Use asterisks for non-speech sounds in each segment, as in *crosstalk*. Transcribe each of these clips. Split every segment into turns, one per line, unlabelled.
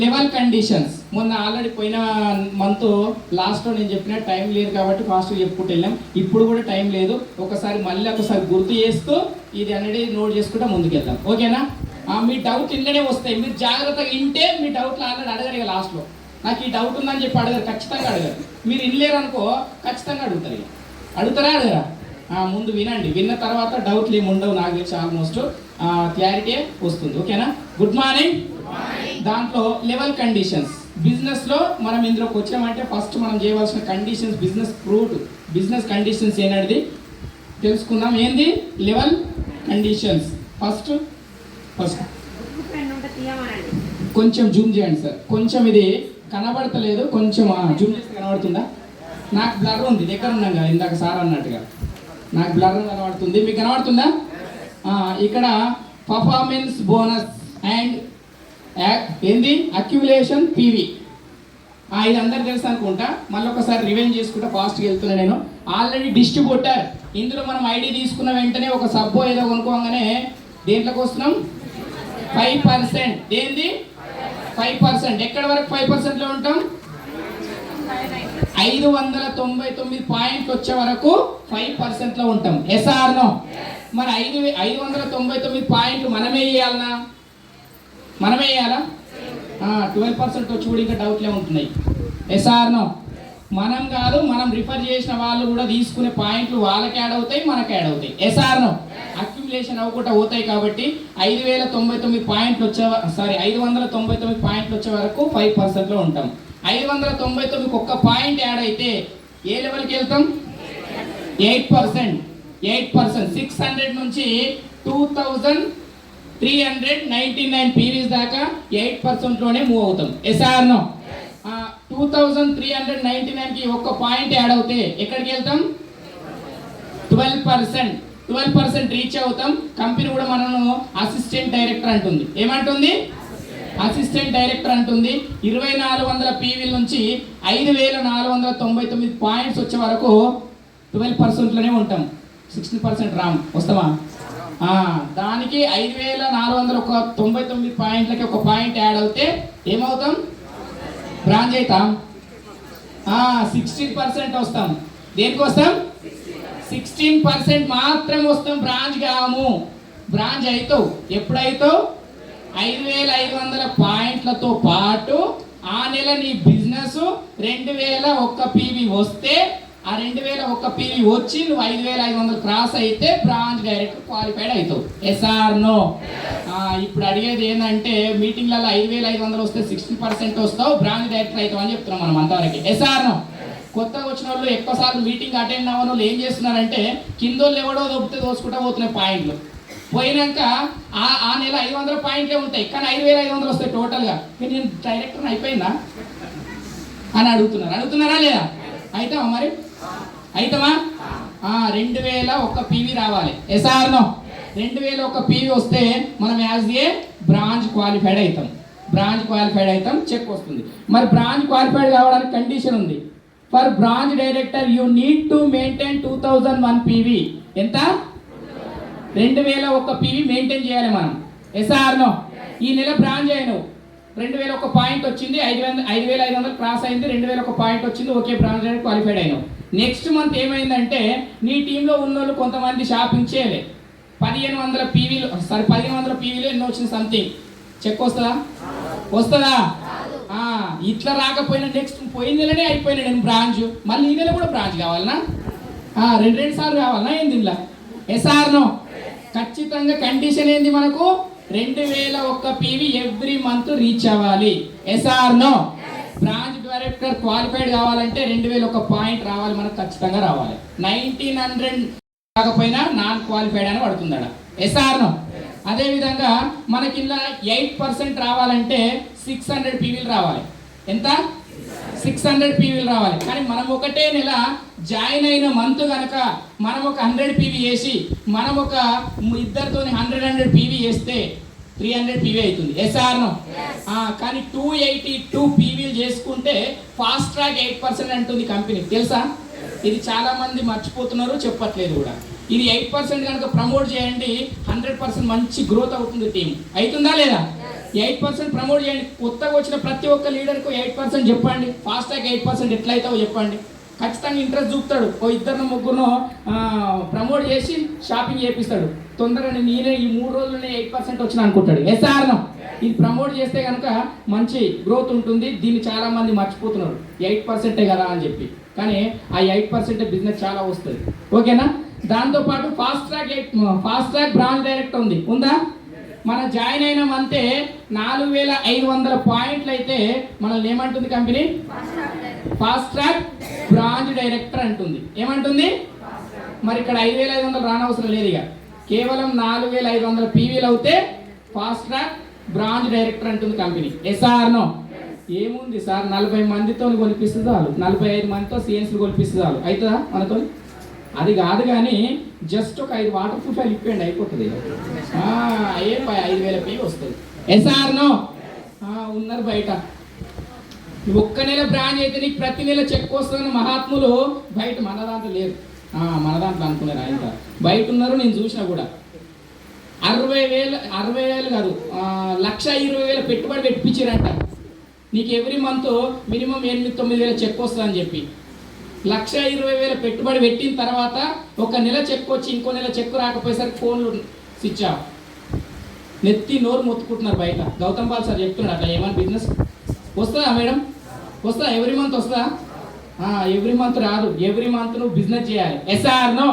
Level conditions. మొన్న already పోయిన month లాస్ట్లో నేను చెప్పిన టైం లేదు కాబట్టి ఫాస్ట్గా చెప్పుకుంటూ వెళ్ళాం. ఇప్పుడు కూడా టైం లేదు. ఒకసారి మళ్ళీ ఒకసారి గుర్తు చేస్తూ ఇది అనేది నోట్ చేసుకుంటా ముందుకెళ్దాం. ఓకేనా? మీ డౌట్ ఇళ్ళనే వస్తాయి. మీరు జాగ్రత్తగా వింటే మీ డౌట్లు ఆల్రెడీ అడగరు ఇక లాస్ట్లో నాకు ఈ డౌట్ ఉందని చెప్పి అడగరు. ఖచ్చితంగా అడగరు. మీరు ఇల్లేరు అనుకో ఖచ్చితంగా అడుగుతారు ఇక. అడుగుతారా అడగరా? ముందు వినండి. విన్న తర్వాత డౌట్లు ఏమి ఉండవు. నాకు తెలిసి ఆల్మోస్ట్ క్లారిటీ వస్తుంది. ఓకేనా? గుడ్ మార్నింగ్ దాంట్లో లెవెల్ కండిషన్స్ బిజినెస్లో మనం ఇందులోకి వచ్చామంటే ఫస్ట్ మనం చేయవలసిన conditions business fruit business conditions ఏంటది తెలుసుకుందాం. ఏంది? లెవెల్ కండిషన్స్ ఫస్ట్ ఫస్ట్ కొంచెం జూమ్ చేయండి సార్ కొంచెం ఇది కనబడతలేదు. కొంచెం జూమ్ చేస్తే కనబడుతుందా? నాకు బ్లర్ ఉంది. దగ్గర ఉన్నాం కదా ఇందాక సార్ అన్నట్టుగా. నాకు బ్లర్ కనబడుతుంది. మీకు కనబడుతుందా? ఇక్కడ పర్ఫార్మెన్స్ బోనస్ అండ్ ఏంది అక్యుములేషన్ పీవీ ఇది అందరికి తెలుసు అనుకుంటా. మళ్ళీ ఒకసారి రివెంజ్ చేసుకుంటా ఫాస్ట్గా వెళ్తున్నా నేను. ఆల్రెడీ డిస్ట్రిబ్యూటర్ ఇందులో మనం ఐడి తీసుకున్న వెంటనే ఒక సబ్బో ఏదో కొనుక్కోగానే దేంట్లోకి వస్తున్నాం? ఫైవ్ పర్సెంట్ ఏంది ఫైవ్ పర్సెంట్ ఎక్కడ వరకు ఫైవ్ పర్సెంట్లో ఉంటాం? ఐదు వందల తొంభై తొమ్మిది పాయింట్లు వచ్చే వరకు ఫైవ్ పర్సెంట్లో ఉంటాం. ఎస్ఆర్నో మరి ఐదు ఐదు వందల తొంభై తొమ్మిది పాయింట్లు మనమే వేయాలనా మనమే వేయాలా ట్వెల్వ్ పర్సెంట్ వచ్చి కూడా ఇంకా డౌట్లే ఉంటున్నాయి. ఎస్ఆర్నో మనం కాదు మనం రిఫర్ చేసిన వాళ్ళు కూడా తీసుకునే పాయింట్లు వాళ్ళకి యాడ్ అవుతాయి మనకి యాడ్ అవుతాయి. ఎస్ఆర్నో అక్యుములేషన్ అవ్వకుండా పోతాయి కాబట్టి ఐదు వేల తొంభై తొమ్మిది పాయింట్లు వచ్చే సారీ ఐదు వందల తొంభై తొమ్మిది పాయింట్లు వచ్చే వరకు ఫైవ్ పర్సెంట్లో ఉంటాం. ఐదు వందల తొంభై తొమ్మిది ఒక్క పాయింట్ యాడ్ అయితే ఏ లెవెల్కి వెళ్తాం? Eight percent. Eight percent. Six hundred నుంచి two thousand three hundred ninety nine PVs దాకా ఎయిట్ పర్సెంట్లోనే మూవ్ అవుతాం. Yes or no two thousand three hundred ninety నైన్కి ఒక్క పాయింట్ యాడ్ అవుతే ఎక్కడికి వెళ్తాం? Twelve percent twelve percent reach అవుతాం. కంపెనీ కూడా మనను అసిస్టెంట్ డైరెక్టర్ అంటుంది. ఏమంటుంది? అసిస్టెంట్ డైరెక్టర్ అంటుంది. ఇరవై నాలుగు వందల పీవీల నుంచి ఐదు వేల నాలుగు వందల తొంభై తొమ్మిది పాయింట్స్ వచ్చే వరకు ట్వెల్వ్ పర్సెంట్లోనే ఉంటాం. సిక్స్టీన్ పర్సెంట్ రామ్. వస్తామా దానికి ఐదు వేల నాలుగు వందల ఒక తొంభై తొమ్మిది పాయింట్లకి ఒక పాయింట్ యాడ్ అవుతే ఏమవుతాం? బ్రాంచ్ అవుతాం. సిక్స్టీన్ పర్సెంట్ వస్తాం. దేనికి వస్తాం? సిక్స్టీన్ పర్సెంట్ మాత్రం వస్తాం బ్రాంచ్ కాము బ్రాంచ్ అవుతావు ఎప్పుడైతావు? ఐదు వేల ఐదు వందల పాయింట్లతో పాటు ఆ నెల నీ బిజినెస్ రెండు వేల ఒక్క పీవీ వస్తే ఆ రెండు వేల ఒక్క పీవీ వచ్చి నువ్వు ఐదు వేల ఐదు వందలు క్రాస్ అయితే బ్రాంచ్ డైరెక్టర్ క్వాలిఫైడ్ అవుతావు. ఎస్ఆర్ నో ఇప్పుడు అడిగేది ఏంటంటే మీటింగ్లలో ఐదు వేల ఐదు వందలు వస్తే సిక్స్టీ పర్సెంట్ వస్తావు బ్రాంచ్ డైరెక్టర్ అవుతావు అని చెప్తున్నాం మనం అంతవరకు. ఎస్ఆర్ నో కొత్తగా వచ్చిన వాళ్ళు ఎక్కువ సార్లు మీటింగ్ అటెండ్ అవ్వని వాళ్ళు ఏం చేస్తున్నారంటే కింద వాళ్ళు ఎవడో దొబ్బితే దోసుకుంటా పోతున్నాయి పాయింట్లు. పోయినాక ఆ ఆ నెల ఐదు వందల పాయింట్లే ఉంటాయి కానీ ఐదు వేల ఐదు వందలు వస్తాయి టోటల్గా నేను డైరెక్టర్ అయిపోయిందా? అని అడుగుతున్నారు. అడుగుతున్నారా లేదా? అయితే మరి అయితమా? రెండు వేల ఒక పీవీ రావాలి. ఎస్ఆర్నో రెండు వేల ఒక పీవీ వస్తే మనం యాజ్ ఏ బ్రాంచ్ క్వాలిఫైడ్ అవుతాం బ్రాంచ్ క్వాలిఫైడ్ అవుతాం చెక్ వస్తుంది. మరి బ్రాంచ్ క్వాలిఫైడ్ కావడానికి కండిషన్ ఉంది. For branch director you need to maintain two thousand one PV ఎంత? రెండు వేల ఒక్క పీవీ మెయింటైన్ చేయాలి మనం. ఎస్ఆర్నో ఈ నెల బ్రాంచ్ అయినావు రెండు వేల ఒక పాయింట్ వచ్చింది ఐదు వేల ఐదు వేల ఐదు వందలు క్రాస్ అయింది రెండు వేల ఒక పాయింట్ వచ్చింది ఓకే బ్రాంచ్ అనేది క్వాలిఫైడ్ అయినావు నెక్స్ట్ మంత్ ఏమైందంటే నీ టీంలో ఉన్న వాళ్ళు కొంతమంది షాపింగ్ చేయలే పదిహేను వందల పీవీలు సారీ పదిహేను వందల పీవీలు ఎన్నో వచ్చింది సంథింగ్ చెక్ వస్తుందా? వస్తుందా? ఇట్లా రాకపోయినా నెక్స్ట్ పోయిన నెలనే అయిపోయినా నేను బ్రాంచ్. మళ్ళీ ఈ నెల కూడా బ్రాంచ్ కావాలనా? రెండు రెండు సార్లు కావాలనా? ఏంది ఇలా ఎస్ఆర్నో ఖచ్చితంగా కండిషన్ ఏంది మనకు? రెండు వేల ఒక్క పీవీ ఎవ్రీ మంత్ రీచ్ అవ్వాలి. ఎస్ఆర్నో బ్రాంచ్ డైరెక్టర్ క్వాలిఫైడ్ కావాలంటే రెండు వేల ఒక పాయింట్ రావాలి మనకు ఖచ్చితంగా రావాలి. నైన్టీన్ హండ్రెడ్ కాకపోయినా నాన్ క్వాలిఫైడ్ అని పడుతుందడ ఎస్ఆర్నో అదే విధంగా మనకి ఇలా ఎయిట్ పర్సెంట్ రావాలంటే సిక్స్ హండ్రెడ్ పీవీలు రావాలి. ఎంత? సిక్స్ హండ్రెడ్ పీవీలు రావాలి. కానీ మనం ఒకటే నెల జాయిన్ అయిన మంత్ కనుక మనం ఒక హండ్రెడ్ పీవీ వేసి మనం ఒక ఇద్దరితో హండ్రెడ్ హండ్రెడ్ పీవీ వేస్తే త్రీ హండ్రెడ్ పీవీ అవుతుంది. ఎస్ఆర్ను కానీ టూ ఎయిటీ టూ పీవీలు చేసుకుంటే ఫాస్ట్ ట్రాక్ ఎయిట్ పర్సెంట్ అంటుంది కంపెనీ తెలుసా? ఇది చాలా మంది మర్చిపోతున్నారు చెప్పట్లేదు కూడా. ఇది ఎయిట్ పర్సెంట్ కనుక ప్రమోట్ చేయండి హండ్రెడ్ పర్సెంట్ మంచి గ్రోత్ అవుతుంది టీం అవుతుందా లేదా? ఎయిట్ పర్సెంట్ ప్రమోట్ చేయండి. కొత్తగా వచ్చిన ప్రతి ఒక్క లీడర్కు ఎయిట్ పర్సెంట్ చెప్పండి. ఫాస్ట్ ట్రాక్ ఎయిట్ పర్సెంట్ ఎట్లయితావో చెప్పండి. ఖచ్చితంగా ఇంట్రెస్ట్ చూపుతాడు. ఓ ఇద్దరు ముగ్గురును ప్రమోట్ చేసి షాపింగ్ చేపిస్తాడు. తొందరగా నేనే ఈ మూడు రోజులనే ఎయిట్ పర్సెంట్ వచ్చిన అనుకుంటాడు. ఎస్ఆర్నం. ఇది ప్రమోట్ చేస్తే కనుక మంచి గ్రోత్ ఉంటుంది. దీన్ని చాలా మంది మర్చిపోతున్నారు. ఎయిట్ పర్సెంటే కదా అని చెప్పి. కానీ ఆ ఎయిట్ పర్సెంట్ బిజినెస్ చాలా వస్తుంది. ఓకేనా? దాంతోపాటు fast track eight fast track branch direct ఉంది. ఉందా? మనం జాయిన్ అయినామంటే నాలుగు వేల ఐదు వందల పాయింట్లు అయితే మనల్ని ఏమంటుంది company? Fast track branch director అంటుంది. ఏమంటుంది? మరి ఇక్కడ ఐదు వేల ఐదు వందలు రానవసరం లేదు ఇక. కేవలం నాలుగు వేల ఐదు వందల పీవీలు అవుతే ఫాస్ట్ ట్రాక్ బ్రాంచ్ డైరెక్టర్ అంటుంది కంపెనీ. ఎస్ఆర్నో ఏముంది సార్ నలభై మందితో కొనిపిస్తే చాలు. నలభై ఐదు మందితో సిఎన్సీలు కొనిపిస్తే చాలు. అవుతుందా మనతో అది కాదు కానీ జస్ట్ ఒక ఐదు వాటర్ ప్రూఫ్ ఇప్పండి అయిపోతుంది. అయ్యే ఏ ఐదు వేల పై వస్తుంది ఎస్ఆర్ నో ఉన్నారు బయట. ఒక్క నెల బ్రాంచ్ అయితే నీకు ప్రతి నెల చెక్ వస్తుందని మహాత్ములు బయట మన దాంట్లో లేరు. మన దాంట్లో అనుకున్నారు ఆయన బయట ఉన్నారు నేను చూసినా కూడా. అరవై వేలు అరవై వేలు కాదు లక్ష ఇరవై వేల పెట్టుబడి పెట్టించారంట నీకు ఎవ్రీ మంత్ మినిమం ఎనిమిది తొమ్మిది వేల చెక్ వస్తుందని చెప్పి. లక్ష ఇరవై వేల పెట్టుబడి పెట్టిన తర్వాత ఒక నెల చెక్ వచ్చి ఇంకో నెల చెక్ రాకపోయేసరికి ఫోన్లు స్విచ్ ఆఫ్. నెత్తి నోరు మొత్తుకుంటున్నారు బయట. గౌతమ్ పాల్ సార్ చెప్తున్నాడు అట్లా ఏమని బిజినెస్? వస్తుందా మేడం? వస్తుందా? ఎవ్రీ మంత్ వస్తుందా? ఎవ్రీ మంత్ రాదు. ఎవ్రీ మంత్ నువ్వు బిజినెస్ చేయాలి. Yes or no?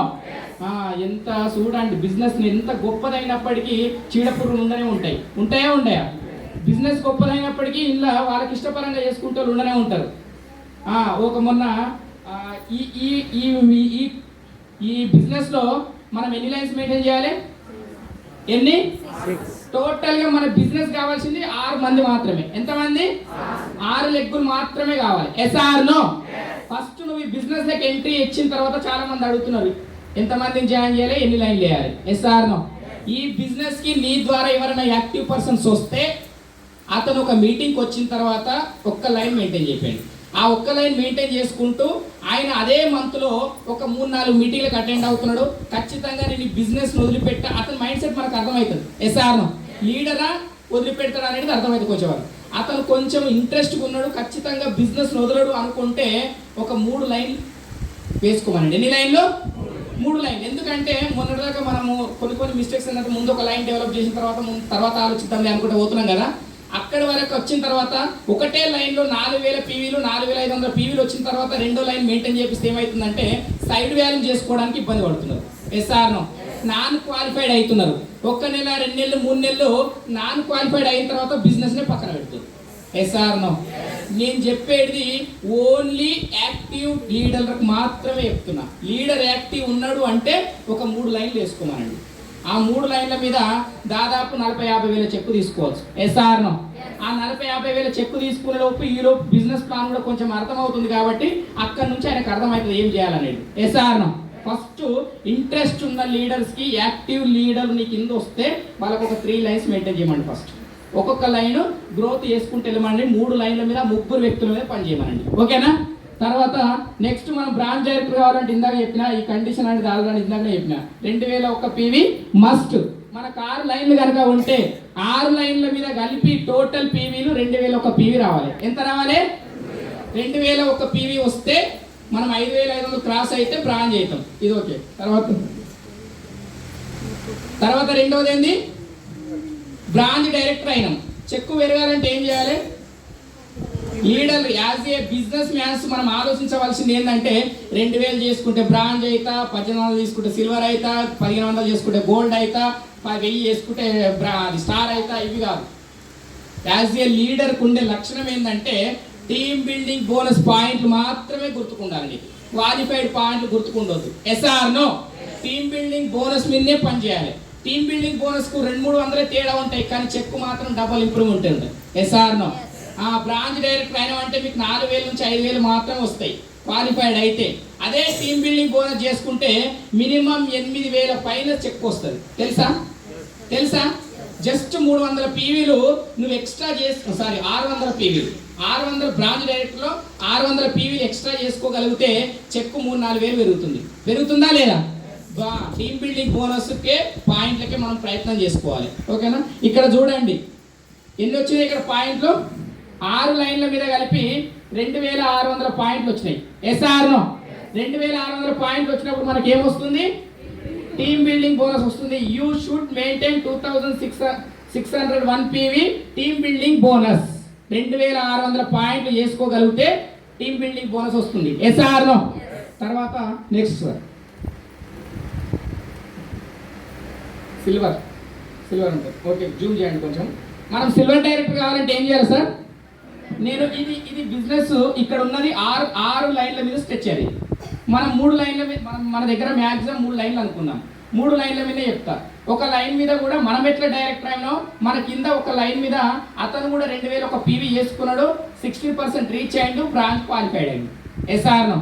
ఎంత చూడండి బిజినెస్ ఎంత గొప్పదైనప్పటికీ చీడపురుగులు ఉండనే ఉంటాయి. ఉంటాయా ఉండయా? బిజినెస్ గొప్పదైనప్పటికీ ఇలా వాళ్ళకి ఇష్టపరంగా చేసుకుంటూ వాళ్ళు ఉండనే ఉంటారు. ఒక మొన్న ఈ ఈ ఈ ఈ బిజినెస్లో మనం ఎన్ని లైన్స్ మెయింటైన్ చేయాలి? ఎన్ని? టోటల్గా మన బిజినెస్ కావాల్సింది ఆరు మంది మాత్రమే. ఎంతమంది? ఆరు లెగ్గులు మాత్రమే కావాలి. ఎస్ఆర్ నో ఫస్ట్ నువ్వు ఈ బిజినెస్ లకి ఎంట్రీ ఇచ్చిన తర్వాత చాలా మంది అడుగుతున్నారు. ఎంతమందిని జాయిన్ చేయాలి? ఎన్ని లైన్లు వేయాలి ఎస్ఆర్ నో ఈ బిజినెస్కి నీ ద్వారా ఎవరైనా యాక్టివ్ పర్సన్స్ వస్తే అతను ఒక మీటింగ్కి వచ్చిన తర్వాత ఒక్క లైన్ మెయింటైన్ చేయండి. ఆ ఒక్క లైన్ మెయింటైన్ చేసుకుంటూ ఆయన అదే మంత్లో ఒక మూడు నాలుగు మీటింగ్లకు అటెండ్ అవుతున్నాడు. ఖచ్చితంగా నేను ఈ బిజినెస్ వదిలిపెట్ట. అతని మైండ్ సెట్ మనకు అర్థమవుతుంది. ఎస్ఆర్ను లీడరా వదిలిపెడతాడు అనేది అర్థమవుతుంది కొంచెం. అతను కొంచెం ఇంట్రెస్ట్గా ఉన్నాడు. ఖచ్చితంగా బిజినెస్ వదలడు అనుకుంటే ఒక మూడు లైన్ వేసుకోమనండి. ఎన్ని లైన్లు? మూడు లైన్ ఎందుకంటే మొన్నటిదాకా మనము కొన్ని కొన్ని మిస్టేక్స్ ఏంటంటే ముందు ఒక లైన్ డెవలప్ చేసిన తర్వాత తర్వాత ఆలోచిద్దాం అనుకుంటే పోతున్నాం కదా. అక్కడి వరకు వచ్చిన తర్వాత ఒకటే లైన్లో నాలుగు వేల పీవీలు నాలుగు వేల ఐదు వందల పీవీలు వచ్చిన తర్వాత రెండో లైన్ మెయింటైన్ చేపిస్తే ఏమవుతుందంటే సైడ్ వ్యాల్యూ చేసుకోవడానికి ఇబ్బంది పడుతున్నారు. ఎస్ఆర్ను నాన్ క్వాలిఫైడ్ అవుతున్నారు. ఒక్క నెల రెండు నెలలు మూడు నెలలు నాన్ క్వాలిఫైడ్ అయిన తర్వాత బిజినెస్నే పక్కన పెడుతుంది ఎస్ఆర్నో నేను చెప్పేది ఓన్లీ యాక్టివ్ లీడర్లకు మాత్రమే చెప్తున్నా. లీడర్ యాక్టివ్ ఉన్నాడు అంటే ఒక మూడు లైన్లు వేసుకోమనండి. ఆ మూడు లైన్ల మీద దాదాపు నలభై యాభై వేల చెక్కు తీసుకోవచ్చు. ఎస్ఆర్నో ఆ నలభై యాభై వేల చెక్కు తీసుకునే లోపు ఈ లోపు బిజినెస్ ప్లాన్ కూడా కొంచెం అర్థమవుతుంది కాబట్టి అక్కడ నుంచి ఆయనకు అర్థమవుతుంది ఏం చేయాలనేది. ఎస్ఆర్నో ఫస్ట్ ఇంట్రెస్ట్ ఉన్న లీడర్స్కి యాక్టివ్ లీడర్ నీ కింద వస్తే వాళ్ళకు ఒక త్రీ లైన్స్ మెయింటైన్ చేయమండి ఫస్ట్ ఒక్కొక్క లైన్ గ్రోత్ చేసుకుంటూ వెళ్ళమండి. మూడు లైన్ల మీద ముగ్గురు వ్యక్తుల మీద పని చేయమనండి. ఓకేనా తర్వాత నెక్స్ట్ మనం బ్రాంచ్ డైరెక్టర్ కావాలంటే ఇందాక చెప్పిన ఈ కండిషన్ అనేది ఆల్రెడీ ఇందాక చెప్పిన. రెండు వేల ఒక్క పీవీ మస్ట్ మనకు ఆరు లైన్లు కనుక ఉంటే ఆరు లైన్ల మీద కలిపి టోటల్ పీవీలు రెండు వేల ఒక పీవీ రావాలి. ఎంత రావాలి? రెండు వేల ఒక పీవీ వస్తే మనం ఐదు వేల ఐదు వందలు క్రాస్ అయితే బ్రాంచ్ అవుతాం ఇది ఓకే తర్వాత? తర్వాత రెండవది ఏంది? బ్రాంచ్ డైరెక్టర్ అయినాం. చెక్కు పెరగాలంటే ఏం చేయాలి? Leader as a business mans మనం ఆలోచించవలసింది ఏంటంటే రెండు వేలు చేసుకుంటే బ్రాంజ్ అవుతా పద్దెనిమిది వందలు తీసుకుంటే సిల్వర్ అవుతా పదిహేను వందలు చేసుకుంటే గోల్డ్ అవుతా వెయ్యి చేసుకుంటే బ్రా స్టార్ అవుతా ఇవి కాదు. యాజ్ ఏ లీడర్కి ఉండే లక్షణం ఏంటంటే టీమ్ బిల్డింగ్ బోనస్ పాయింట్లు మాత్రమే గుర్తుకుండాలి క్వాలిఫైడ్ పాయింట్లు గుర్తుకుండొద్దు. Yes or no? Team building bonus మీదనే పనిచేయాలి టీమ్ బిల్డింగ్ బోనస్కు రెండు మూడు వందలే తేడా ఉంటాయి కానీ చెక్ మాత్రం డబల్ ఇంప్రూవ్ ఉంటుంది. Yes or no? Branch director అయినా అంటే మీకు నాలుగు వేల నుంచి ఐదు వేలు మాత్రం వస్తాయి క్వాలిఫైడ్ అయితే. అదే టీమ్ బిల్డింగ్ బోనస్ చేసుకుంటే మినిమం ఎనిమిది వేల పైన చెక్ వస్తుంది. తెలుసా? తెలుసా? జస్ట్ మూడు వందల పీవీలు నువ్వు ఎక్స్ట్రా చేసుకో సారీ ఆరు వందల పీవీలు. ఆరు వందల బ్రాంచ్ డైరెక్ట్లో ఆరు వందల పీవీలు ఎక్స్ట్రా చేసుకోగలిగితే చెక్కు మూడు నాలుగు వేలు పెరుగుతుంది. పెరుగుతుందా లేదా? బా టీమ్ బిల్డింగ్ బోనస్కే పాయింట్లకే మనం ప్రయత్నం చేసుకోవాలి. ఓకేనా? ఇక్కడ చూడండి. ఎన్ని వచ్చినాయి ఇక్కడ పాయింట్లు? ఆరు లైన్ల మీద కలిపి రెండు వేల ఆరు వందల పాయింట్లు వచ్చినాయి. ఎస్ఆర్నో రెండు వేల ఆరు వందల పాయింట్లు వచ్చినప్పుడు మనకి ఏమొస్తుంది టీమ్ బిల్డింగ్ బోనస్ వస్తుంది. You should maintain two thousand six six hundred one PV team building bonus. రెండు వేల ఆరు వందల పాయింట్లు చేసుకోగలిగితే టీమ్ బిల్డింగ్ బోనస్ వస్తుంది. Yes or no. తర్వాత నెక్స్ట్ సార్. సిల్వర్. సిల్వర్ ఉంటుంది. ఓకే జూమ్ చేయండి కొంచెం. మనం సిల్వర్ డైరెక్ట్ కావాలంటే ఏం చేయాలి సార్? నేను ఇది ఇది బిజినెస్ ఇక్కడ ఉన్నది ఆరు ఆరు లైన్ల మీద స్ట్రెచ్ అది. మనం మూడు లైన్ల మీద మనం మన దగ్గర మ్యాక్సిమం మూడు లైన్లు అనుకున్నాం మూడు లైన్ల మీద చెప్తా. ఒక లైన్ మీద కూడా మనం ఎట్లా డైరెక్టర్ అయినా మన కింద ఒక లైన్ మీద అతను కూడా రెండు వేలు ఒక పీవీ చేసుకున్నాడు సిక్స్టీ పర్సెంట్ రీచ్ అయ్యిండు బ్రాంచ్ క్వాలిఫైడ్ అయ్యిండు ఎస్ఆర్ను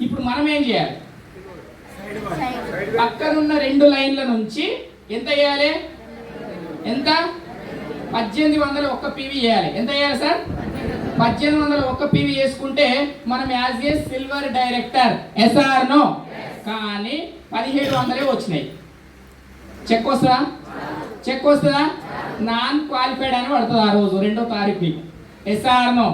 ఇప్పుడు మనం ఏం చేయాలి? పక్కనున్న రెండు లైన్ల నుంచి ఎంత చేయాలి? ఎంత? పద్దెనిమిది వందల ఒక్క పీవీ చేయాలి. ఎంత చేయాలి సార్? పద్దెనిమిది వందల ఒక్క పీవీ చేసుకుంటే మనం as a silver director. Yes or no కానీ పదిహేడు వందలే వచ్చినాయి. చెక్ వస్తుందా? చెక్ వస్తుందా? నాన్ క్వాలిఫైడ్ అని పడుతుంది ఆ రోజు రెండో తారీఖు ఎస్ఆర్ నో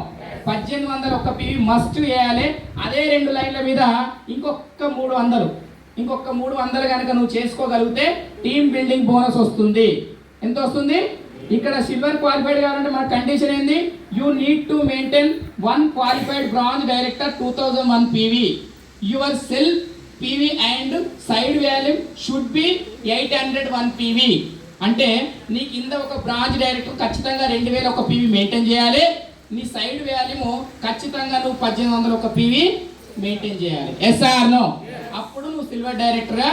పద్దెనిమిది వందల ఒక్క పీవీ మస్ట్ చేయాలి. అదే రెండు లైన్ల మీద ఇంకొక మూడు వందలు. ఇంకొక మూడు వందలు కనుక నువ్వు చేసుకోగలిగితే టీమ్ బిల్డింగ్ బోనస్ వస్తుంది. ఎంత వస్తుంది? ఇక్కడ సిల్వర్ క్వాలిఫైడ్ కావాలంటే మన కండిషన్ ఏంది? You need to maintain one qualified bronze director two thousand one PV your self PV and side volume should be eight hundred one PV అంటే నీ కింద ఒక బ్రాంచ్ డైరెక్టర్ ఖచ్చితంగా రెండు వేల ఒక పీవీ మెయింటైన్ చేయాలి. నీ సైడ్ వాల్యూము ఖచ్చితంగా నువ్వు పద్దెనిమిది వందల ఒక పీవీ మెయింటైన్ చేయాలి. ఎస్ఆర్ నో అప్పుడు నువ్వు సిల్వర్ డైరెక్టర్గా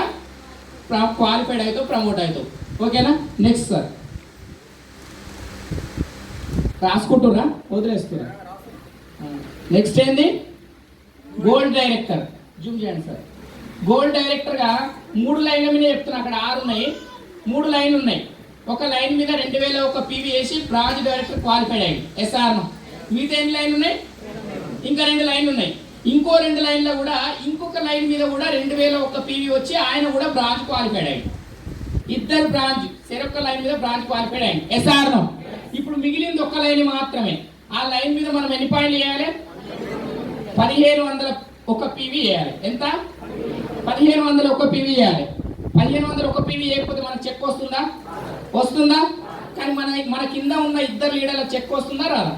క్వాలిఫైడ్ అవుతావు ప్రమోట్ అవుతావు. ఓకేనా నెక్స్ట్ సార్ రాసుకుంటురా వదిలేస్తురా నెక్స్ట్ ఏంది? గోల్డ్ డైరెక్టర్ జూమ్ చేయండి సార్. గోల్డ్ డైరెక్టర్గా మూడు లైన్ల మీద చెప్తున్నా అక్కడ ఆరు ఉన్నాయి. మూడు లైన్లు ఉన్నాయి. ఒక లైన్ మీద రెండు వేల ఒక పీవీ వేసి ప్రాజెక్ట్ డైరెక్టర్ క్వాలిఫైడ్ అయ్యింది ఎస్ఆర్ను మిగతా ఎన్ని లైన్లు ఉన్నాయి? ఇంకా రెండు లైన్లు ఉన్నాయి. ఇంకో రెండు లైన్లో కూడా ఇంకొక లైన్ మీద కూడా రెండు వేల ఒక పీవీ వచ్చి ఆయన కూడా బ్రాంచ్ క్వాలిఫైడ్ అయ్యింది ఇద్దరు బ్రాంచ్ చెరొక్క లైన్ మీద బ్రాంచ్ క్వాలిఫైడ్ అయ్యింది ఎస్ఆర్ను ఇప్పుడు మిగిలింది ఒక లైన్ మాత్రమే. ఆ లైన్ మీద మనం ఎన్ని పాయింట్లు వేయాలి పదిహేను వందల ఒక పీవీ వేయాలి ఎంత? పదిహేను వందల ఒక పీవీ వేయాలి పదిహేను వందల ఒక పీవీ వేయకపోతే మనకు చెక్ వస్తుందా? వస్తుందా? కానీ మన మన కింద ఉన్న ఇద్దరు లీడర్ల చెక్ వస్తుందా రాదా?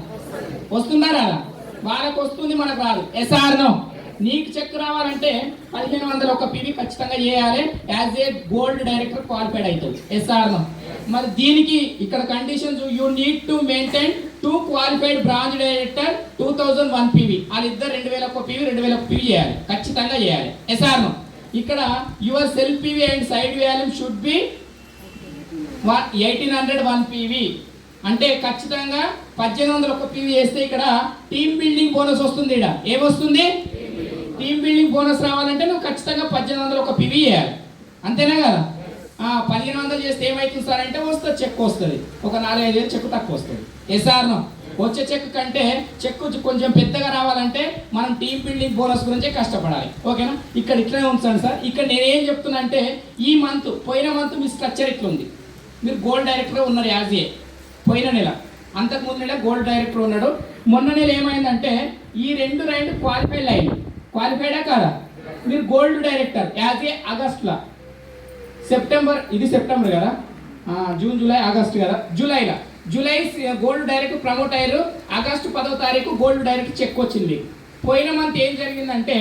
వస్తుందా రాదా? వాళ్ళకు వస్తుంది మనకు రాదు. SR no. నీకు చెక్ రావాలంటే పదిహేను వందల ఒక పీవీ ఖచ్చితంగా చేయాలి. As a gold director qualified అవుతుంది ఎస్ఆర్ నో. మరి దీనికి ఇక్కడ conditions you need to maintain two qualified branch director two thousand one PV వాళ్ళిద్దరు రెండు వేల ఒక పీవీ రెండు వేల ఒక పీవీ చేయాలి. ఖచ్చితంగా చేయాలి. ఎస్ఆర్ నో ఇక్కడ your self PV and side volume should be eighteen hundred one PV అంటే ఖచ్చితంగా పద్దెనిమిది వందల ఒక పీవీ వేస్తే ఇక్కడ టీమ్ బిల్డింగ్ బోనస్ వస్తుంది ఇక్కడ ఏమొస్తుంది టీమ్ బిల్డింగ్ బోనస్ రావాలంటే నువ్వు ఖచ్చితంగా పద్దెనిమిది వందల ఒక పీవీ చేయాలి. అంతేనా కదా? పదిహేను వందలు చేస్తే ఏమవుతుంది సార్ అంటే వస్తుంది చెక్ వస్తుంది. ఒక నాలుగైదు వేలు చెక్ తక్కువ వస్తుంది. ఎస్ఆర్ను వచ్చే చెక్ కంటే చెక్ కొంచెం పెద్దగా రావాలంటే మనం టీం బిల్డింగ్ బోనస్ గురించే కష్టపడాలి. ఓకేనా? ఇక్కడ ఇట్లనే ఉంచండి సార్ ఇక్కడ నేనేం చెప్తున్నా అంటే ఈ మంత్ పోయిన మంత్ మీ స్ట్రక్చర్ ఇట్లుంది మీరు గోల్డ్ డైరెక్టర్ ఉన్నారు యాజ్ ఏ. పోయిన నెల. అంతకు ముందు నెల గోల్డ్ డైరెక్టర్ ఉన్నాడు. మొన్న నెల ఏమైందంటే ఈ రెండు రెండు క్వాలిఫైడ్ లైన్ క్వాలిఫైడా కాదా? మీరు గోల్డ్ డైరెక్టర్ యాజ్ ఏ ఆగస్ట్లో. సెప్టెంబర్ ఇది సెప్టెంబర్ కదా? జూన్ జూలై ఆగస్ట్ కదా? జూలైలో. జూలై గోల్డ్ డైరెక్ట్ ప్రమోట్ అయ్యారు. ఆగస్టు పదో తారీఖు గోల్డ్ డైరెక్ట్ చెక్ వచ్చింది. పోయిన మంత్ ఏం జరిగిందంటే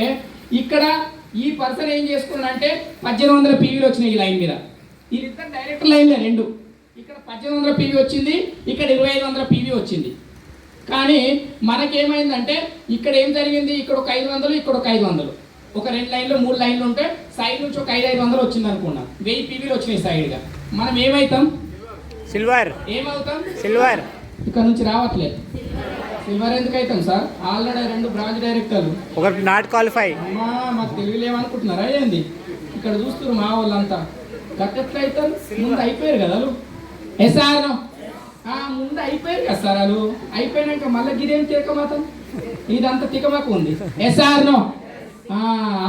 ఇక్కడ ఈ పర్సన్ ఏం చేసుకున్నాడంటే పద్దెనిమిది వందల పీవీలు వచ్చినాయి ఈ లైన్ మీద. వీళ్ళిద్దరు డైరెక్ట్ లైన్లే రెండు. ఇక్కడ పద్దెనిమిది వందల పీవీ వచ్చింది ఇక్కడ ఇరవై ఐదు వందల పీవీ వచ్చింది. కానీ మనకేమైందంటే ఇక్కడ ఏం జరిగింది? ఇక్కడ ఒక ఐదు వందలు ఇక్కడ ఒక ఐదు వందలు. ఒక రెండు లైన్లు మూడు లైన్లు ఉంటే సైడ్ నుంచి ఒక ఐదు ఐదు వందలు వచ్చింది అనుకున్నాం. వెయ్యి పీవీలు వచ్చినాయి సైడ్గా మనం ఏమవుతాం?
సిల్వర్
ఏమవుతాం?
సిల్వర్
ఇక్కడ నుంచి రావట్లేదు సిల్వర్ ఎందుకు అవుతాం సార్? ఆల్రెడీ రెండు బ్రాంచ్ డైరెక్టర్లు
ఒకటి నాట్ క్వాలిఫై
అమ్మా మాకు తెలియలేమనుకుంటున్నారా ఏంది? ఇక్కడ చూస్తున్నారు మా వాళ్ళంతా. గట్టెట్లా అవుతారు? ముందు అయిపోయారు కదా ఎస్ఆర్ ముందు అయిపోయారు కదా సార్ వాళ్ళు. అయిపోయినాక మళ్ళీ గిదేం తిరకమాతం ఇదంతా తికమక ఉంది. ఎస్ఆర్ నో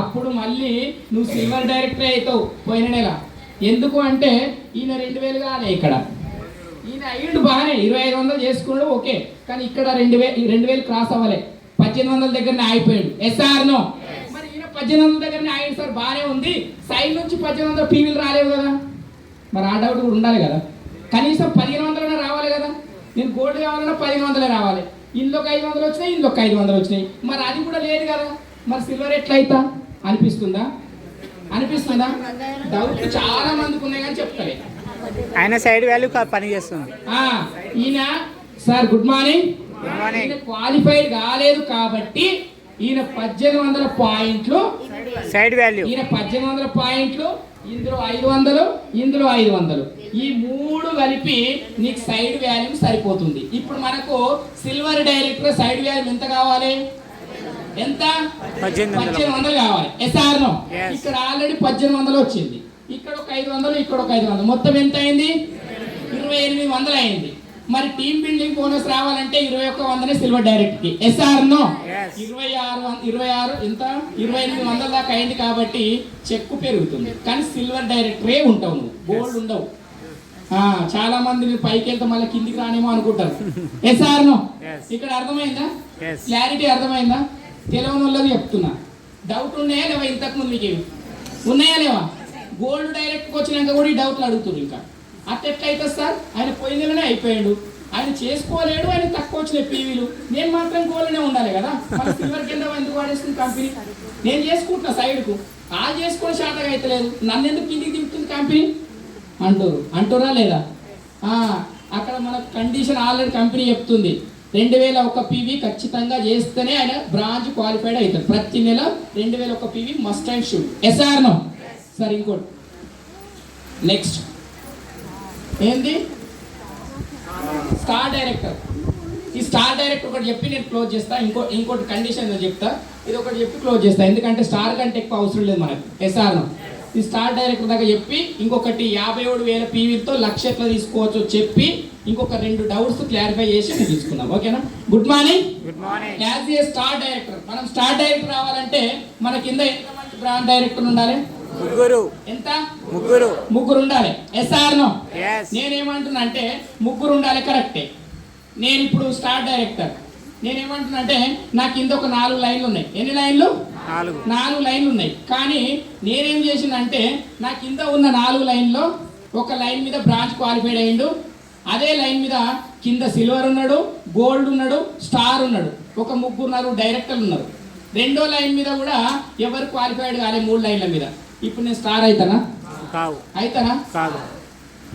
అప్పుడు మళ్ళీ నువ్వు సిల్వర్ డైరెక్టర్ అవుతావు పోయిన నెల. ఎందుకు అంటే ఈయన రెండు వేలు కాలే ఇక్కడ. ఈయన అయ్యిండు బాగానే ఇరవై ఐదు వందలు చేసుకున్నాడు ఓకే. కానీ ఇక్కడ రెండు వేలు ఈ రెండు వేలు క్రాస్ అవ్వలే. పద్దెనిమిది వందల దగ్గరనే ఆగిపోయాడు. ఎస్ఆర్ నో మరి ఈయన పద్దెనిమిది వందల దగ్గరనే ఆగింది సార్ బాగానే ఉంది. సైడ్ నుంచి పద్దెనిమిది వందల పీవీలు రాలేవు కదా. మరి ఆ డౌట్ కూడా ఉండాలి కదా. కనీసం పదిహేను వందలైనా రావాలి కదా. నేను గోల్డ్ కావాలన్నా పదిహేను వందలే రావాలి. ఇందులోకి ఐదు వందలు వచ్చినాయి ఇందులోకి ఐదు వందలు వచ్చినాయి. మరి అది కూడా లేదు కదా. మరి సిల్వర్ ఎట్లా అవుతా అనిపిస్తుందా? అనిపిస్తుందా? డౌట్ చాలా మందికి ఉన్నాయి కానీ చెప్తాలే.
ఆయన సైడ్ వాల్యూ పని చేస్తుంది.
ఈయన సార్ గుడ్ మార్నింగ్. క్వాలిఫైడ్ కాలేదు కాబట్టి ఈయన పద్దెనిమిది వందల పాయింట్లు
సైడ్ వాల్యూ
ఈయన పద్దెనిమిది వందల పాయింట్లు ఇందులో ఐదు వందలు ఇందులో ఐదు వందలు. ఈ మూడు కలిపి నీకు సైడ్ వాల్యూ సరిపోతుంది. ఇప్పుడు మనకు సిల్వర్ డైరెక్టర్ సైడ్ వాల్యూ ఎంత కావాలి? ఎంత?
పద్దెనిమిది వందలు.
కావాలి. Yes or no?
Yes.
ఇక్కడ ఆల్రెడీ పద్దెనిమిది వందలు వచ్చింది. ఇక్కడ ఒక ఐదు వందలు ఇక్కడ ఒక ఐదు వందలు. మొత్తం ఎంత అయింది? ఇరవై ఎనిమిది వందలు అయింది. మరి టీమ్ బిల్డింగ్ బోనస్ రావాలంటే ఇరవై ఒక్క వందనే సిల్వర్ డైరెక్ట్కి. SR no. ఇరవై ఆరు ఇరవై ఆరు ఇంత ఇరవై ఎనిమిది వందల దాకా అయింది కాబట్టి చెక్కు పెరుగుతుంది. కానీ సిల్వర్ డైరెక్టరే ఉంటావు నువ్వు. గోల్డ్ ఉండవు. చాలా మంది నువ్వు పైకి వెళ్తే మళ్ళీ కిందికి రానేమో అనుకుంటారు. *laughs* SR no. ఇక్కడ అర్థమైందా. క్లారిటీ అర్థమైందా? తెలియని వాళ్ళకి చెప్తున్నా. డౌట్ ఉన్నాయా లేవా? ఇంతకుముందు మీకు ఉన్నాయా లేవా? గోల్డ్ డైరెక్ట్కి వచ్చినాక కూడా ఈ డౌట్లు అడుగుతున్నారు ఇంకా. అట్ట ఎట్లా అవుతుంది సార్? ఆయన పోయిన నెలనే అయిపోయాడు. ఆయన చేసుకోలేడు ఆయన తక్కువ వచ్చిన పీవీలు నేను మాత్రం గోల్డ్నే ఉండాలి కదా? మన సిల్వర్ కింద ఎందుకు వాడేస్తుంది కంపెనీ నేను చేసుకుంటున్నా సైడ్కు ఆ చేసుకుని శాతగా అవుతలేదు నన్ను ఎందుకు కిందికి దింపుతుంది కంపెనీ అంటారు అంటురా లేదా? అక్కడ మన కండిషన్ ఆల్రెడీ కంపెనీ చెప్తుంది. రెండు వేల ఒక పీవీ ఖచ్చితంగా చేస్తేనే ఆయన బ్రాంచ్ క్వాలిఫైడ్ అవుతాడు. ప్రతి నెల రెండు వేల ఒక PV must and should yes or no sir ఇంకోటి. నెక్స్ట్ ఏంది? స్టార్ డైరెక్టర్ ఈ స్టార్ డైరెక్టర్ ఒకటి చెప్పి నేను క్లోజ్ చేస్తా. ఇంకో ఇంకోటి కండిషన్ చెప్తా. ఇది ఒకటి చెప్పి క్లోజ్ చేస్తా. ఎందుకంటే స్టార్ కంటే ఎక్కువ అవసరం లేదు మనకు. ఎస్ఆర్ ఈ స్టార్ డైరెక్టర్ దాకా చెప్పి ఇంకొకటి యాభై ఏడు వేల పీవీలతో లక్ష ఎట్లా తీసుకోవచ్చు చెప్పి ఇంకొక రెండు డౌట్స్ క్లారిఫై చేసి నేను తీసుకుందాం ఓకేనా? Good morning
good morning
as a star director మనం స్టార్ డైరెక్టర్ రావాలంటే మన కింద ఎంతమంది బ్రాండ్ డైరెక్టర్ ఉండాలి?
ముగ్గురు.
ఎంత?
ముగ్గురు.
ముగ్గురు ఉండాలి. Yes or no? నేనేమంటున్నా అంటే ముగ్గురు ఉండాలి కరెక్టే నేను ఇప్పుడు స్టార్ డైరెక్టర్ నేనేమంటున్నా అంటే నా కింద ఒక నాలుగు లైన్లు ఉన్నాయి. ఎన్ని లైన్లు?
నాలుగు.
నాలుగు లైన్లు ఉన్నాయి. కానీ నేనేం చేసిన అంటే నా కింద ఉన్న నాలుగు లైన్లో ఒక లైన్ మీద బ్రాంచ్ క్వాలిఫైడ్ అయ్యిండు. అదే లైన్ మీద కింద సిల్వర్ ఉన్నాడు గోల్డ్ ఉన్నాడు స్టార్ ఉన్నాడు. ఒక ముగ్గురున్నారు డైరెక్టర్లు ఉన్నారు. రెండో లైన్ మీద కూడా ఎవరు క్వాలిఫైడ్ కాలే మూడు లైన్ల మీద. ఇప్పుడు నేను స్టార్ అవుతానా
కావు.
అవుతానా
కాదు.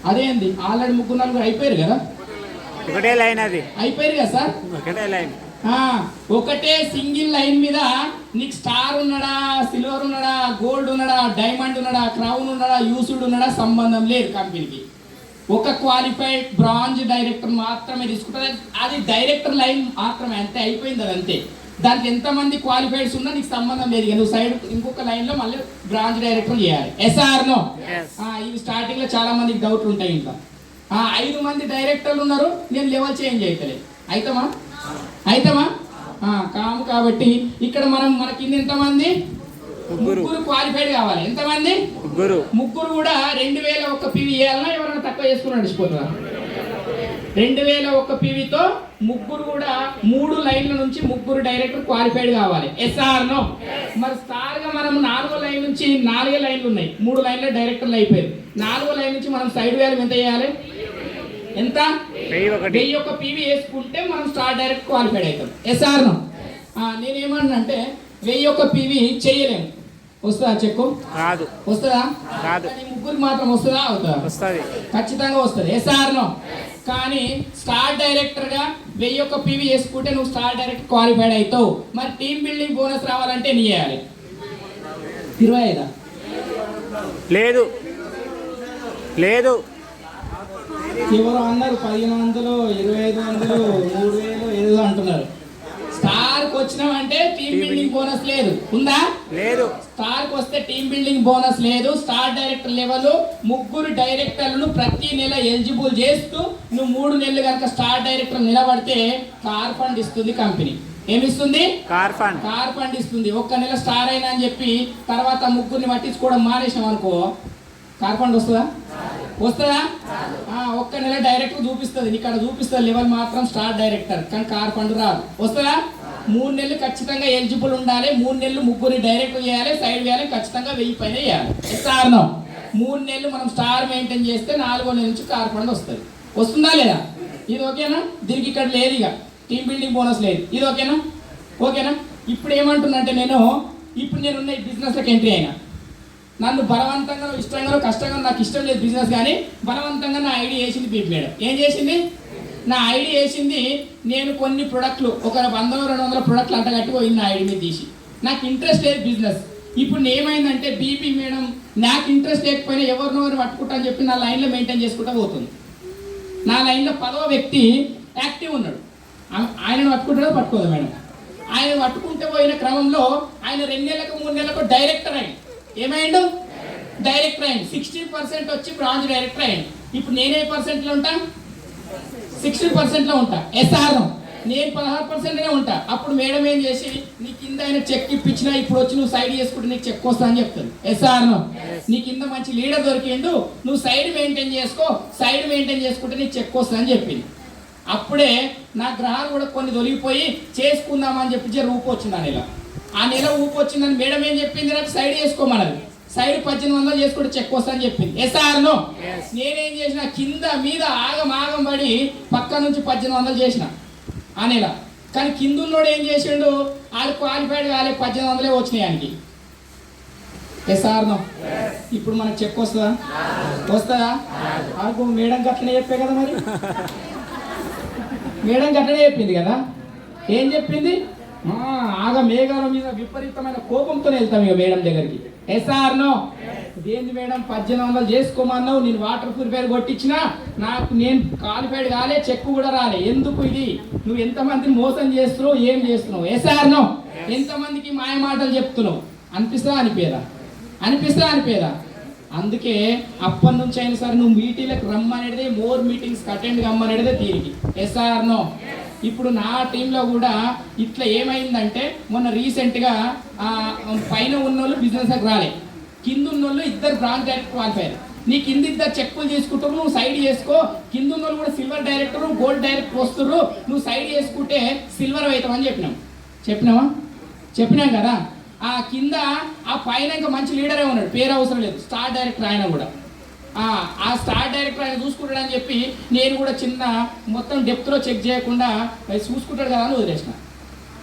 అదేంది ఆల్రెడీ ముగ్గురు నలుగురు అయిపోయారు కదా?
ఒకటే లైన్ అది.
అయిపోయారు కదా సార్?
ఒకటే లైన్.
ఒకటే సింగిల్ లైన్ మీద నీకు స్టార్ ఉన్నాడా సిల్వర్ ఉన్నాడా గోల్డ్ ఉన్నాడా డైమండ్ ఉన్నాడా క్రౌన్ ఉన్నాడా యూసుడ్ ఉన్నాడా సంబంధం లేదు కంపెనీకి. ఒక క్వాలిఫైడ్ బ్రాంజ్ డైరెక్టర్ మాత్రమే తీసుకుంటుంది అది డైరెక్టర్ లైన్ మాత్రమే అంతే అయిపోయింది అది అంతే. దానికి ఎంతమంది క్వాలిఫైడ్స్ ఉన్నా నీకు సంబంధం లేదు నువ్వు సైడ్ ఇంకొక లైన్లో మళ్ళీ బ్రాంచ్ డైరెక్టర్ చేయాలి. Yes or no?
Yes.
ఇవి స్టార్టింగ్లో చాలా మందికి డౌట్లు ఉంటాయి ఇంకా ఐదు మంది డైరెక్టర్లు ఉన్నారు నేను లెవెల్ చేంజ్ అవుతలే అయితమా? అయితమా? కాము కాబట్టి ఇక్కడ మనం మన కింద ఎంతమంది?
ముగ్గురు.
క్వాలిఫైడ్ కావాలి. ఎంతమంది?
ముగ్గురు.
ముగ్గురు కూడా రెండు వేల ఒక్క పివి ఇవ్వాలన్నా ఎవరైనా తక్కువ చేసుకుని నడిచిపోతారా రెండు వేల ఒక్క పివితో ముగ్గురు కూడా మూడు లైన్ల నుంచి ముగ్గురు డైరెక్టర్ క్వాలిఫైడ్ కావాలి. Yes or no? మరి స్టార్గా మనం నాలుగో లైన్ నుంచి నాలుగే లైన్లు ఉన్నాయి. మూడు లైన్ల డైరెక్టర్లు అయిపోయారు. నాలుగో లైన్ నుంచి మనం సైడ్ వేలం ఎంత చేయాలి ఎంత?
వెయ్యి
ఒక్క పీవీ వేసుకుంటే మనం స్టార్ డైరెక్ట్ క్వాలిఫైడ్ అవుతాం. ఎస్ఆర్ నేనేమన్నా వెయ్యి ఒక్క పీవీ చేయలేము వస్తుందా చెక్కు?
కాదు.
వస్తుందా?
కాదు.
కానీ ముగ్గురికి మాత్రం వస్తుందా? అవుతుందా?
వస్తుంది.
ఖచ్చితంగా వస్తుంది. Yes or no? కానీ స్టార్ డైరెక్టర్గా వెయ్యి ఒక్క పీవీ చేసుకుంటే నువ్వు స్టార్ డైరెక్ట్ క్వాలిఫైడ్ అవుతావు. మరి టీమ్ బిల్డింగ్ బోనస్ రావాలంటే నీ చేయాలి? ఇరవై ఐదా?
లేదు. లేదు.
ఎవరు అన్నారు పదిహేను వందలు ఇరవై ఐదు వందలు మూడు వేలు ఏదో అంటున్నారు. స్టార్కి వచ్చినామంటే టీమ్ బిల్డింగ్ బోనస్ లేదు. ఉందా?
లేదు.
స్టార్కి వస్తే టీమ్ బిల్డింగ్ బోనస్ లేదు. స్టార్ డైరెక్టర్ లెవెల్ ముగ్గురు డైరెక్టర్లను ప్రతి నెల ఎలిజిబుల్ చేస్తూ నువ్వు మూడు నెలలు కనుక స్టార్ డైరెక్టర్ నిలబడితే కార్ ఫండ్ ఇస్తుంది కంపెనీ ఏమిస్తుంది?
కార్ ఫండ్
కార్ ఫండ్ ఇస్తుంది. ఒక్క నెల స్టార్ అయినా అని చెప్పి తర్వాత ముగ్గురిని పట్టించుకోవడం మానేసాం అనుకో కార్పండ్ వస్తుందా? వస్తుందా? ఒక్క నెల డైరెక్ట్ చూపిస్తుంది. ఇక్కడ చూపిస్తుంది లెవెల్ మాత్రం స్టార్ డైరెక్టర్ కానీ కార్పండ్ రాదు. వస్తుందా? మూడు నెలలు ఖచ్చితంగా ఎలిజిబుల్ ఉండాలి. మూడు నెలలు ముగ్గురిని డైరెక్ట్ చేయాలి. సైడ్ వేయాలి ఖచ్చితంగా వెయ్యి పైన వేయాలి కారణం మూడు నెలలు మనం స్టార్ మెయింటైన్ చేస్తే నాలుగో నెల నుంచి కార్ వస్తుంది. వస్తుందా లేదా? ఇది ఓకేనా? దీనికి ఇక్కడ లేదు ఇక. టీమ్ బిల్డింగ్ బోనస్ లేదు. ఇది ఓకేనా? ఓకేనా? ఇప్పుడు ఏమంటున్నంటే నేను ఇప్పుడు నేను ఉన్న ఈ బిజినెస్లోకి ఎంట్రీ అయినా. నన్ను బలవంతంగా ఇష్టంగా కష్టంగా నాకు ఇష్టం లేదు బిజినెస్ కానీ బలవంతంగా నా ఐడి వేసింది పీపీ మేడం. ఏం చేసింది? నా ఐడి వేసింది నేను కొన్ని ప్రొడక్ట్లు ఒక వంద రెండు వందల ప్రొడక్ట్లు అంటగట్టి పోయింది నా ఐడి మీద తీసి. నాకు ఇంట్రెస్ట్ లేదు బిజినెస్ ఇప్పుడు ఏమైందంటే బీపీ మేడం నాకు ఇంట్రెస్ట్ లేకపోయినా ఎవరినో పట్టుకుంటా అని చెప్పి నా లైన్లో మెయింటైన్ చేసుకుంటూ పోతుంది. నా లైన్లో పదవ వ్యక్తి యాక్టివ్ ఉన్నాడు. ఆయనను పట్టుకుంటాడో పట్టుకోదు మేడం. ఆయన పట్టుకుంటే పోయిన క్రమంలో ఆయన రెండు నెలలకు మూడు నెలలకు డైరెక్టర్ అయ్యింది ఏమైండు? డైరెక్ట్ ట్రైన్ సిక్స్టీ పర్సెంట్ వచ్చి బ్రాంచ్ డైరెక్ట్ ట్రైన్ ఇప్పుడు నేనే పర్సెంట్లో ఉంటా? సిక్స్టీ పర్సెంట్లో ఉంటా. ఎస్ఆర్ఎం నేను పదహారు పర్సెంట్నే ఉంటా. అప్పుడు మేడం ఏం చేసి నీ కింద ఆయన చెక్ ఇప్పించినా ఇప్పుడు వచ్చి నువ్వు సైడ్ చేసుకుంటే నీకు చెక్ వస్తా అని చెప్తాను ఎస్ఆర్ నీ కింద మంచి లీడర్ దొరికిండు. నువ్వు సైడ్ మెయింటైన్ చేసుకో. సైడ్ మెయింటైన్ చేసుకుంటే నీకు చెక్ వస్తా అని చెప్పింది. అప్పుడే నా గ్రహాలు కూడా కొన్ని తొలగిపోయి చేసుకుందామని చెప్పి రూపు ఊపు ఇలా ఆ నెల ఊపు వచ్చిందని మేడం ఏం చెప్పింది? నాకు సైడ్ చేసుకోమన్నది సైడ్ పద్దెనిమిది వందలు చేసుకుంటే చెక్ వస్తా అని చెప్పింది. ఎస్ఆర్ నో నేనేం చేసిన? కింద మీద ఆగం ఆగం పడి పక్క నుంచి పద్దెనిమిది వందలు చేసిన ఆ నెల. కానీ కింద ఉన్నోడు ఏం చేసిండు? ఆడు క్వాలిఫైడ్ కాలే పద్దెనిమిది వందలే వచ్చినాయి ఆయనకి. ఎస్ఆర్ నో ఇప్పుడు మనకు చెక్ వస్తుందా? వస్తుందా? ఆకు మేడం గట్లనే చెప్పే కదా మరి. *laughs* మేడం గట్లనే చెప్పింది కదా. ఏం చెప్పింది? ఆగ మేఘాల మీద విపరీతమైన కోపంతో వెళ్తాం ఇక మేడం దగ్గరికి. SR no? ఏంది మేడం పద్దెనిమిది వందలు చేసుకోమన్నావు నేను వాటర్ ప్రిపేర్ కొట్టించినా నాకు నేను క్వాలిఫైడ్ కాలే చెక్కు కూడా రాలే. ఎందుకు ఇది? నువ్వు ఎంతమందిని మోసం చేస్తున్నావు ఏం చేస్తున్నావు? Yes or no? ఎంతమందికి మాయ మాటలు చెప్తున్నావు? అనిపిస్తా అనిపేదా? అనిపిస్తా అనిపేదా? అందుకే అప్పటి నుంచి అయినా సరే నువ్వు మీటింగ్లకు రమ్మనేదే మోర్ మీటింగ్స్కి అటెండ్ కమ్మనేదే తీరికి. Yes or no? ఇప్పుడు నా టీంలో కూడా ఇట్లా ఏమైందంటే మొన్న రీసెంట్గా పైన ఉన్నోళ్ళు బిజినెస్కి రాలే. కింద ఉన్నోళ్ళు ఇద్దరు బ్రాంచ్ డైరెక్టర్ క్వాలిఫైర్ నీ కింద ఇద్దరు చెక్కులు చేసుకుంటారు నువ్వు సైడ్ చేసుకో. కింద ఉన్న కూడా సిల్వర్ డైరెక్టర్ గోల్డ్ డైరెక్టర్ వస్తుర్రు. నువ్వు సైడ్ చేసుకుంటే సిల్వర్ అవుతామని చెప్పినాం. చెప్పినావా? చెప్పినాం కదా. ఆ కింద ఆ పైన ఇంకా మంచి లీడరే ఉన్నాడు. పేరు అవసరం లేదు. స్టార్ డైరెక్టర్ ఆయన కూడా. ఆ, స్టార్ డైరెక్టర్ ఆయన చూసుకుంటాడని చెప్పి నేను కూడా చిన్న మొత్తం డెప్త్లో చెక్ చేయకుండా అది చూసుకుంటాడు కదా అని వదిలేసిన.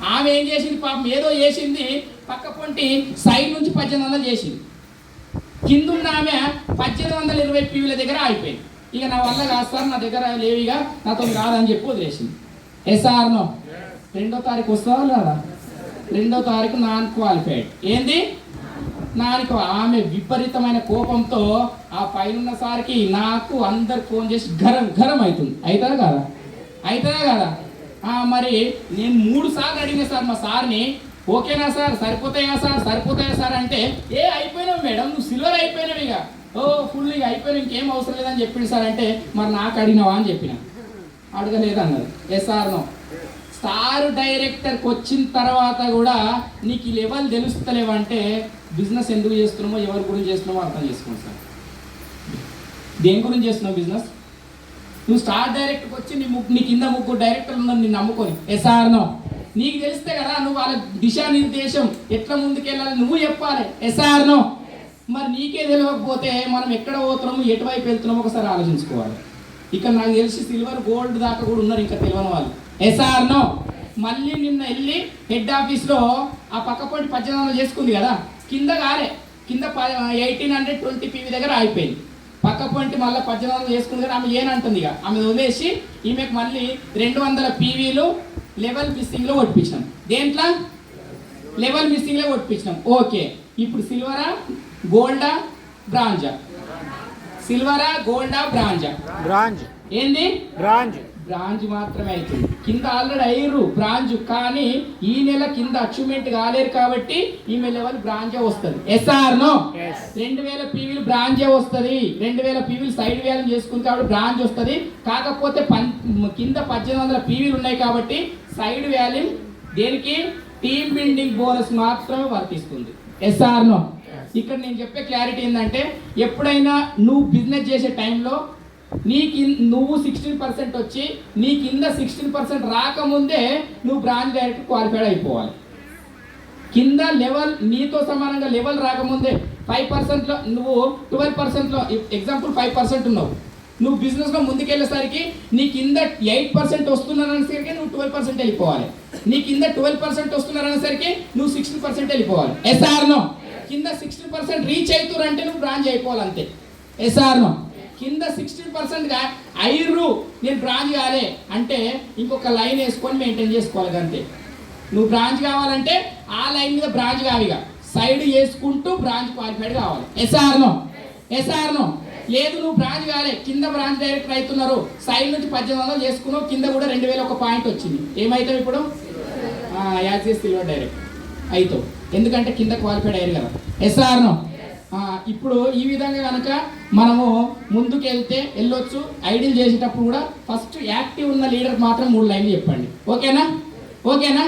ఆమె ఏం చేసింది పాపం? ఏదో చేసింది. పక్క పొంటి సైడ్ నుంచి పద్దెనిమిది వందలు చేసింది. కింద ఉన్న ఆమె పద్దెనిమిది వందల ఇరవై పీవీల దగ్గర ఆగిపోయింది. ఇక నా వల్ల కాదు సార్ నా దగ్గర లేవిగా నాతో కాదని చెప్పి వదిలేసింది. Yes or no. రెండో తారీఖు వస్తుందా లేదా? రెండో తారీఖు నాన్ క్వాలిఫైడ్ ఏంది? నాకు ఆమె విపరీతమైన కోపంతో ఆ పైన సారికి నాకు అందరు ఫోన్ చేసి గరం గరం అవుతుంది. అవుతుందా కదా? అవుతుందా కదా? మరి నేను మూడు సార్లు అడిగిన సార్ మా సార్ని. ఓకేనా సార్? సరిపోతాయా సార్? సరిపోతాయా సార్ అంటే ఏ అయిపోయినావు మేడం నువ్వు సిల్వర్ అయిపోయినావు ఇక. ఓ ఫుల్ ఇక అయిపోయినా ఇంకేం అవసరం లేదని చెప్పింది సార్ అంటే మరి నాకు అడిగినావా అని చెప్పిన. అడగలేదు అన్నది. SR no. స్టార్ డైరెక్టర్కి వచ్చిన తర్వాత కూడా నీకు ఈ లెవెల్ తెలుస్తలేవంటే బిజినెస్ ఎందుకు చేస్తున్నామో ఎవరి గురించి చేస్తున్నామో అర్థం చేసుకోండి సార్. దేని గురించి చేస్తున్నావు బిజినెస్? నువ్వు స్టార్ డైరెక్ట్కి వచ్చి నీ ముగ్గు నీ కింద ముగ్గురు డైరెక్టర్లు ఉన్నారు నిన్ను నమ్ముకొని. ఎస్ఆర్నో నీకు తెలిస్తే కదా నువ్వు వాళ్ళ దిశానిర్దేశం ఎట్లా ముందుకెళ్ళాలి నువ్వు చెప్పాలి. ఎస్ఆర్నో మరి నీకే తెలియకపోతే మనం ఎక్కడ పోతున్నాము ఎటువైపు వెళ్తున్నామో ఒకసారి ఆలోచించుకోవాలి. ఇక నాకు తెలిసి సిల్వర్ గోల్డ్ దాకా కూడా ఉన్నారు ఇంకా తెలియని వాళ్ళు. ఎస్ఆర్నో మళ్ళీ నిన్న వెళ్ళి హెడ్ ఆఫీస్లో ఆ పక్కపొంటి పొంటి చేసుకుంది కదా. కింద కాలే. కింద ఎయిటీన్ హండ్రెడ్ ట్వంటీ పీవీ దగ్గర అయిపోయింది పక్క పొంటి మళ్ళీ పద్దెనిమిది వందలు చేసుకుంది కదా ఆమె ఏనంటుంది ఇక. ఆమె వదిలేసి ఈమెకు మళ్ళీ రెండు వందల పీవీలు లెవెల్ మిస్సింగ్లో కొట్టించినాం దేంట్లో? లెవెల్ మిస్సింగ్లో కొట్టించినాం ఓకే. ఇప్పుడు సిల్వరా గోల్డా బ్రాంజా? సిల్వరా గోల్డా బ్రాంజా?
బ్రాంజ్.
ఏంది?
బ్రాంజ్.
బ్రాంజ్ మాత్రమే అవుతుంది కింద ఆల్రెడీ అయ్యారు బ్రాంజ్ కానీ ఈ నెల కింద అచీవ్మెంట్ కాలేరు కాబట్టి ఈమె లెవెల్ బ్రాంజే వస్తుంది. Yes or no. రెండు వేల పీవీలు బ్రాంజే వస్తుంది. రెండు వేల పీవీలు సైడ్ వేలం చేసుకుంది కాబట్టి బ్రాంజ్ వస్తుంది. కాకపోతే పన్ కింద పద్దెనిమిది వందల పీవీలు ఉన్నాయి కాబట్టి సైడ్ వ్యాల్యూ దేనికి? టీమ్ బిల్డింగ్ బోనస్ మాత్రమే వర్తిస్తుంది. ఎస్ఆర్ నో ఇక్కడ నేను చెప్పే క్లారిటీ ఏంటంటే ఎప్పుడైనా నువ్వు బిజినెస్ చేసే టైంలో నీ కింద నువ్వు సిక్స్టీన్ పర్సెంట్ వచ్చి నీ కింద సిక్స్టీన్ పర్సెంట్ రాకముందే నువ్వు బ్రాంచ్ డైరెక్టర్ క్వాలిఫైడ్ అయిపోవాలి. కింద లెవెల్ నీతో సమానంగా లెవెల్ రాకముందే ఫైవ్ పర్సెంట్లో నువ్వు ట్వెల్వ్ పర్సెంట్లో ఎగ్జాంపుల్ ఫైవ్ పర్సెంట్ ఉన్నావు. నువ్వు బిజినెస్లో ముందుకెళ్ళేసరికి నీ కింద ఎయిట్ పర్సెంట్ వస్తున్నారనేసరికి నువ్వు ట్వెల్వ్ పర్సెంట్ వెళ్ళిపోవాలి. నీ కింద ట్వెల్వ్ పర్సెంట్ వస్తున్నారనేసరికి నువ్వు సిక్స్టీన్ పర్సెంట్ వెళ్ళిపోవాలి. ఎస్ఆర్నో. కింద సిక్స్టీన్ పర్సెంట్ రీచ్ అవుతురంటే నువ్వు బ్రాంచ్ అయిపోవాలి అంతే ఎస్ఆర్నో. కింద సిక్స్టీ పర్సెంట్గా ఐర్రు నేను బ్రాంచ్ కాలే అంటే ఇంకొక లైన్ వేసుకొని మెయింటైన్ చేసుకోవాలి అంతే నువ్వు బ్రాంచ్ కావాలంటే ఆ లైన్ మీద బ్రాంచ్ కావిగా సైడ్ చేసుకుంటూ బ్రాంచ్ క్వాలిఫైడ్ కావాలి. Yes or no. లేదు నువ్వు బ్రాంచ్ కాలే. కింద బ్రాంచ్ డైరెక్టర్ అవుతున్నారు సైడ్ నుంచి పద్దెనిమిది వందలు చేసుకున్నావు. కింద కూడా రెండు వేల ఒక పాయింట్ వచ్చింది. ఏమవుతావు ఇప్పుడు? యాక్సిస్ సిల్వర్ డైరెక్ట్ అవుతావు ఎందుకంటే కింద క్వాలిఫైడ్ అయ్యారు కదా. ఎస్ఆర్నో ఇప్పుడు ఈ విధంగా కనుక మనము ముందుకు వెళ్తే వెళ్ళొచ్చు ఐడిల్ చేసేటప్పుడు కూడా ఫస్ట్ యాక్టివ్ ఉన్న లీడర్ మాత్రం మూడు లైన్లు చెప్పండి. ఓకేనా? ఓకేనా?